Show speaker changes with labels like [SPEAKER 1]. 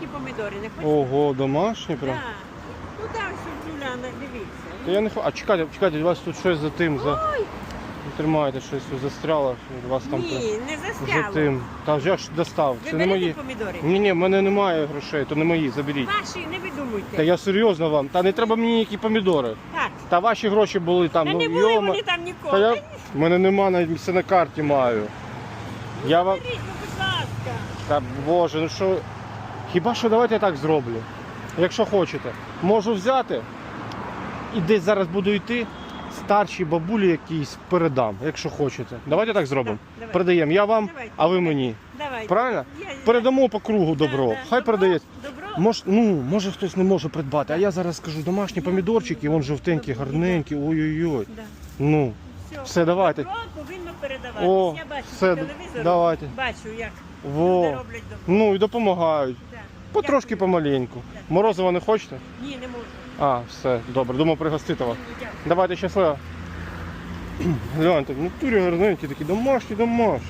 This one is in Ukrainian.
[SPEAKER 1] домашні помідори, не хочете?
[SPEAKER 2] Ого, домашні прям.
[SPEAKER 1] Так. Ну так, що Джуляна, дивіться.
[SPEAKER 2] Та я не хочу. А чекайте, чекайте, у вас тут щось за тим, за.
[SPEAKER 1] Ой,
[SPEAKER 2] Тримаєте щось тут застряло, у вас там
[SPEAKER 1] ні, не
[SPEAKER 2] за
[SPEAKER 1] застряло.
[SPEAKER 2] тим. Та вже ж достав.
[SPEAKER 1] Ви
[SPEAKER 2] Це не
[SPEAKER 1] берете
[SPEAKER 2] мої.
[SPEAKER 1] помідори?
[SPEAKER 2] Ні, ні, в мене немає грошей, то не мої, заберіть.
[SPEAKER 1] Ваші, не видумуйте.
[SPEAKER 2] Та я серйозно вам, та не треба мені ніякі помідори.
[SPEAKER 1] Так.
[SPEAKER 2] Та ваші гроші були там,
[SPEAKER 1] Та
[SPEAKER 2] ну
[SPEAKER 1] не були
[SPEAKER 2] йома.
[SPEAKER 1] вони там
[SPEAKER 2] Та
[SPEAKER 1] ніколи.
[SPEAKER 2] я, в мене нема навіть все на карті маю. Я вам.
[SPEAKER 1] Беріть, ну, будь ласка.
[SPEAKER 2] Та боже, ну що. Хіба що давайте я так зроблю. Якщо хочете. Можу взяти і десь зараз буду йти. Старшій бабулі якійсь передам, якщо хочете. Давайте так зробимо.
[SPEAKER 1] Давай.
[SPEAKER 2] Передаємо. Я вам,
[SPEAKER 1] Давайте.
[SPEAKER 2] а ви мені.
[SPEAKER 1] Давайте.
[SPEAKER 2] Правильно?
[SPEAKER 1] Я- я-
[SPEAKER 2] Передамо по кругу добро.
[SPEAKER 1] да.
[SPEAKER 2] Хай
[SPEAKER 1] Добро?
[SPEAKER 2] передає.
[SPEAKER 1] Добро?
[SPEAKER 2] Мож, ну, може хтось не може придбати, а я зараз скажу домашні помідорчики, вон жовтенькі, гарненькі, ой-ой-ой.
[SPEAKER 1] Да.
[SPEAKER 2] Ну,
[SPEAKER 1] Все.
[SPEAKER 2] все, давайте.
[SPEAKER 1] Добро повинно передаватись.
[SPEAKER 2] О,
[SPEAKER 1] я бачу
[SPEAKER 2] все,
[SPEAKER 1] по телевізору.
[SPEAKER 2] давайте.
[SPEAKER 1] Бачу, як люди роблять добро.
[SPEAKER 2] Ну і допомагають. Потрошки помаленьку. Морозиво не хочете?
[SPEAKER 1] Ні, не можу.
[SPEAKER 2] А, все, добре, думав пригостити вас. Давайте щасливо. Гляньте, в натурі гарненькі такі, домашні, домашні.